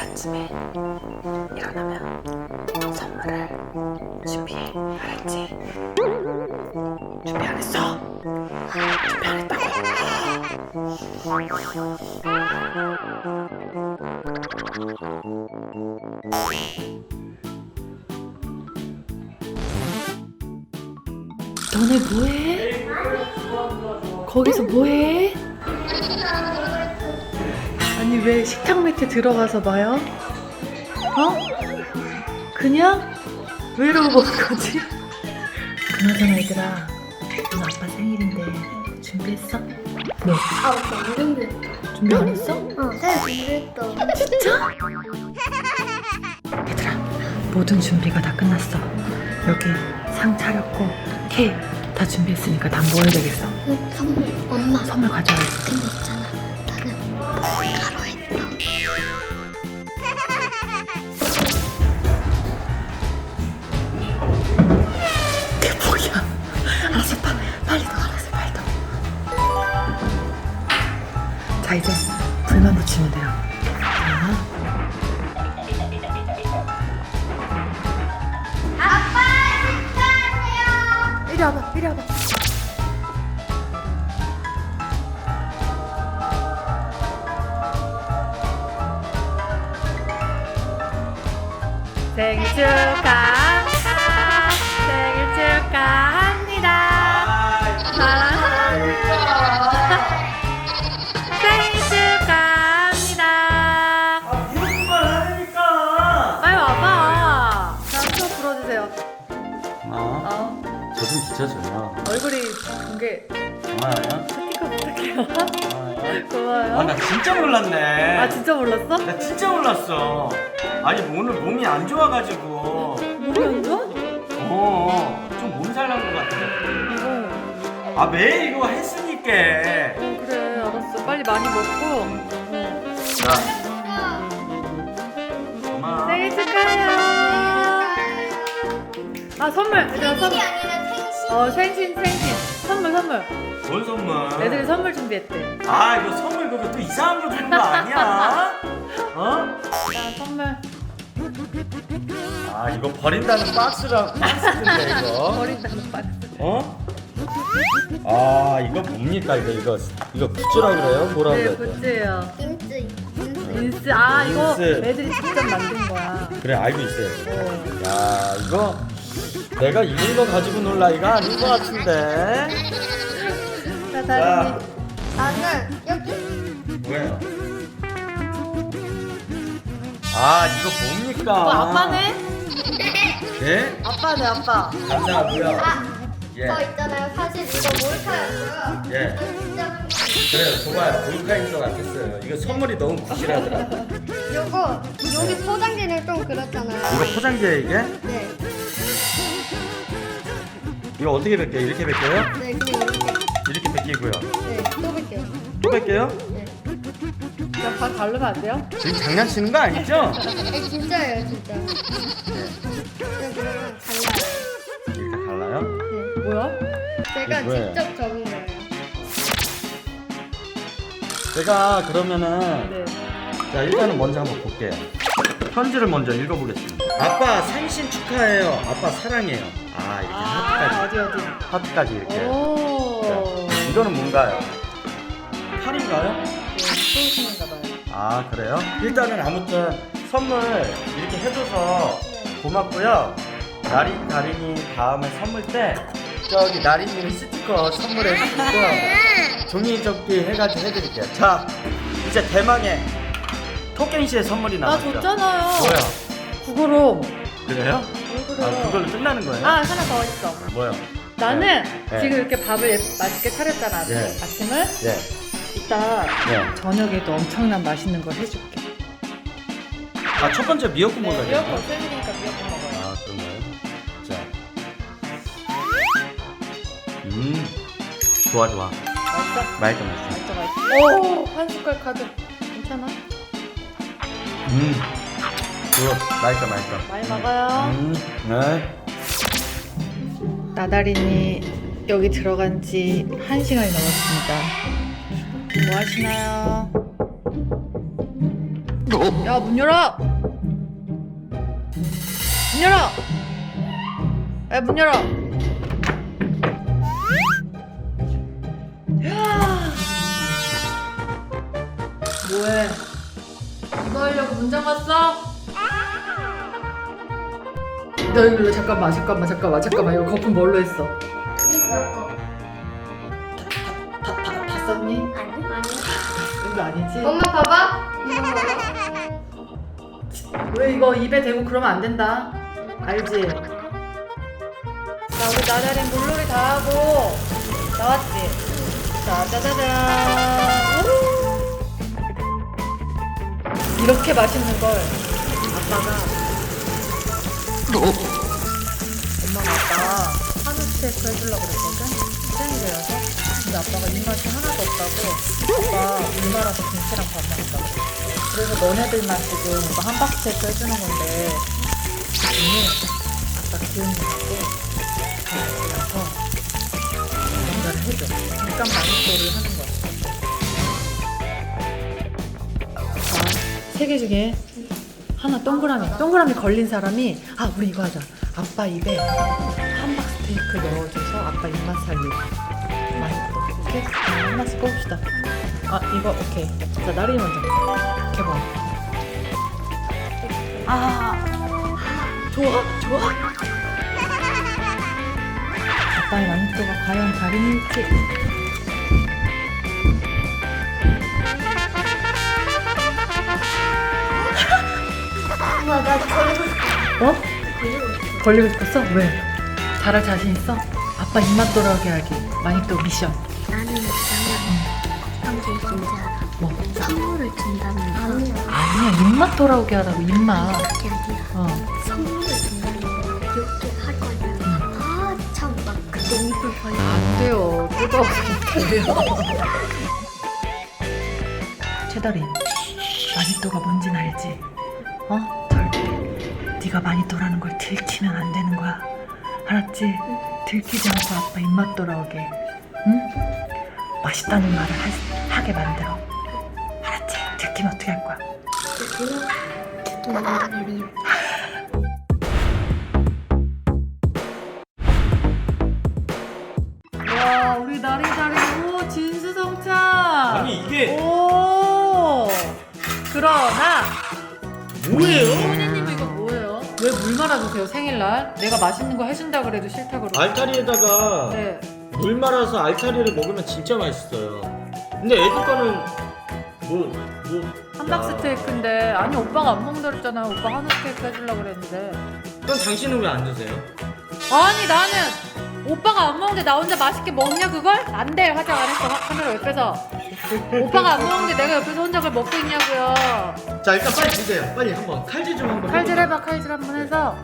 아침에 일어나면 선물을 준비해 알았지? 준비 안 했어? 준비 안 했다고? 너네 뭐해? 거기서 뭐해? 아니 왜 식탁 밑에 들어가서 봐요? 어? 그냥? 왜 이러고 보는 거지? 그나저나 얘들아 오늘 아빠 생일인데 준비했어? 뭐? 아. 이 정도 했어. 준비 안 했어? 어, 잘 준비했어. 진짜? 얘들아 모든 준비가 다 끝났어 여기 상 차렸고 케이크 다 준비했으니까 다 모아야 되겠어 어, 선물. 엄마. 선물 가져와야지 있잖아. 자 이제 불만 붙이면 돼요. 아빠, 축하해요. 이리 와봐 이리 와봐. 생일 축하 주세요 아, 어저좀 비춰줘요. 얼굴이 공개 고마워요. 스티커 부탁해요 고마워요. 아, 나 진짜 놀랐네. 아 진짜 몰랐어? 나 진짜 놀랐어. 아니, 오늘 몸이 안 좋아가지고. 몸이 안 좋아? 어, 좀 몸살 난 것 같아. 이거 아, 매일 이거 했으니까. 어 그래 알았어 빨리 많이 먹고 어. 자, 고마워. 생일 축하해요 아 선물 얘들아 선물 아니라 생신. 어 생신 생신 선물 선물 뭔 선물? 애들이 선물 준비했대 아, 이거 선물 그거 또 이상한 거 주는 거 아니야? 어? 자 선물 아, 이거 버린다는 박스랑 박스인데 이거. 버린다는 박스 어? 아 이거 뭡니까 이거 이거 이거 굿즈라 그래요? 뭐라 네 그래야 돼? 굿즈예요 인스, 인스. 인스 아 이거 인스. 애들이 직접 만든 거야 그래 알고 있어요. 어. 야 이거 내가 이런 거 가지고 놀 나이가 아닌 것 같은데. 자 다른이 나는 여기. 뭐예요? 아 이거 뭡니까? 어 아빠네? 예? 아빠네 아빠 감사하고요. 아, 예. 저 있잖아요. 사실 이거 몰카였어요. 예. 진짜 그래요. 좋아요. 몰카인 것 같았어요. 이거 선물이 너무 부실하더라고. 요거 여기 포장지는 좀 그렇잖아요. 이거 포장지에 이게? 네, 이거 어떻게 뵐게요? 이렇게 뵐게요? 네 그냥 이렇게. 이렇게 뵐게고요. 네, 또 볼게요. 또 뵐게요? 네. 그냥 반 바르면 안 돼요? 지금 장난치는 거 아니죠? 네, 진짜예요, 진짜. 네, 그러면 달라요. 이렇게 달라요? 네. 뭐야? 제가 이게 뭐예요? 직접 적은 거예요. 제가 그러면은 네 자 일단은 먼저 한번 볼게요. 편지를 먼저 읽어보겠습니다. 아빠 생신 축하해요. 아빠 사랑해요. 아 이렇게 아 하트까지 어디 어디 하트까지 이렇게. 오 자, 이거는 뭔가요? 팔인가요? 소신인가 봐요 아 그래요? 일단은 아무튼 선물 이렇게 해줘서 고맙고요. 나린 다린이 다음에 선물 때 저기 나린이 스티커 선물해 주시고 종이 접기 해가지고 해드릴게요. 자 이제 대망의 토끼 씨의 선물이 나 나왔죠. 줬잖아요 뭐야? 구구로 그래요? 왜 그래요? 아 그걸로 끝나는 거예요? 아 하나 더 있어 뭐요? 나는 네. 지금 이렇게 밥을 예- 맛있게 차렸잖아 아침- 네. 아침을 예. 이따 네. 저녁에도 엄청난 맛있는 걸 해줄게 아첫 번째 미역국 네, 먹어야 미역국. 생일이니까 미역국 먹어요 아 그런가요? 자. 음. 좋아 좋아. 맛있어? 맛있어 맛있어. 맛있어 맛있어 오 한 숟갈 카드 괜찮아? 음. 굿. 맛있어 맛있어. 많이 먹어요 음. 네. 나다린이 여기 들어간 지 한시간이 넘었습니다. 뭐 하시나요? 야, 문 열어! 문 열어! 야, 문 열어! 야! 뭐해? 이거 하려고 문장 왔어? 너 이거 잠깐만, 잠깐만, 잠깐만, 잠깐만. 이거 거품 뭘로 했어? 다, 다, 다 썼니? 아니 아니 이거 아니지? 엄마 봐봐 왜 이거 입에 대고 그러면 안 된다. 알지? 자, 우리 나다린 물놀이 다 하고 나왔지? 자, 짜자잔. 이렇게 맛있는 걸 아빠가 엄마가 아빠 한우 스테이크 해주려고 그랬거든? 생일이라서? 근데 아빠가 입맛이 하나도 없다고 아빠 물 말아서 김치랑 밥 먹었다고. 그래 그래서 너네들만 지금 이거 한박 스테이크 해주는 건데 오늘 아빠 기운이 나고 가서 뭔가를 해줘. 잠깐 마니또를 하는 세 개 중에 하나 동그라미 동그라미 걸린 사람이 아 우리 이거 하자. 아빠 입에 함박 스테이크 넣어줘서 아빠 입맛 살리고. 마니또 오케이? 하나씩 뽑읍시다. 아 이거 오케이. 자 나린이 먼저 개봉 아 좋아 좋아. 아빠의 마니또가 과연 다른일지 나 걸리고 싶어 어? 걸리고 싶었어? 왜? 잘할 자신 있어? 아빠 입맛 돌아오게 하기 마니또 미션 나는 있잖아 형제 진짜 알아 뭐? 선물을 준다는 거 아니야 아니야 입맛 돌아오게 하라고 입맛 그게 아니라 어 선물을 준다는 거 이렇게 할 거냐 아참 막 그때 입을 벌려 안 돼요. 뜨거워서 못해요. 최다린, 마니또가 뭔진 알지? 어? 네가 마니또라는 걸 들키면 안 되는 거야. 알았지? 들키지 않고 아빠 입맛 돌아오게. 응? 맛있다는 말을 하, 하게 만들어. 알았지? 들키면 어떻게 할 거야? 와, 우리 나리 다리 오 진수성찬. 아니 이게 오. 그러나 뭐예요? 물 말아주세요 생일날? 내가 맛있는 거 해준다 그래도 싫다 그러고. 알타리에다가 네. 물 말아서 알타리를 먹으면 진짜 맛있어요. 근데 애들 거는 뭐 뭐. 한박 야, 스테이크인데 아니 오빠가 안 먹는다 그랬잖아요. 오빠 한우 스테이크 해주려고 그랬는데. 그럼 당신은 왜 안 드세요? 아니 나는 오빠가 안 먹는데 나 혼자 맛있게 먹냐 그걸? 안 돼 화장 안 했어 카메라 옆에서. 오빠가 안 먹는데 내가 옆에서 혼자 그걸 먹고 있냐고요. 자 일단 빨리 드세요. 빨리 한번 칼질 좀 한번. 칼질. 해봐 칼질 한 번 해서.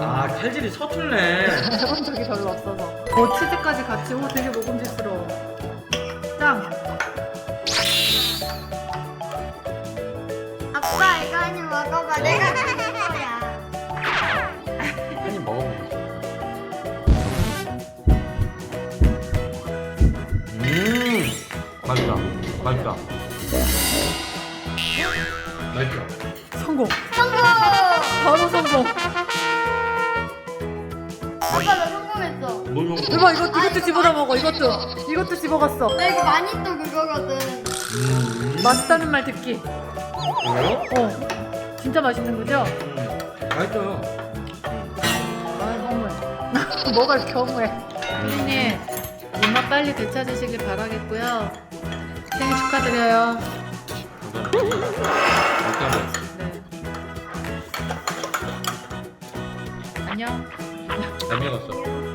아 칼질이 서툴네. 해본 적이 별로 없어서. 어 치즈까지 같이 오 되게 먹음직스러워. 짱. 아빠 이거 아니 먹어봐 내가 맛있다. 맛있다. 성공. 성공 바로 성공. 아빠 나 성공했어 뭘 먹어? 이봐 이거 이것도 집어다 먹어 이것도 이것도 집어갔어. 나 이거 많이 또 그거거든 음. 맛있다는 말 듣기. 그래요? 어. 진짜 맛있는 거죠? 음. 맛있어요. 아 너무해. 뭐가 경우해. 선생님 엄마 빨리 되찾으시길 바라겠고요. 생일 축하드려요. 감사합니다. 네. 안녕. 안녕 갔어.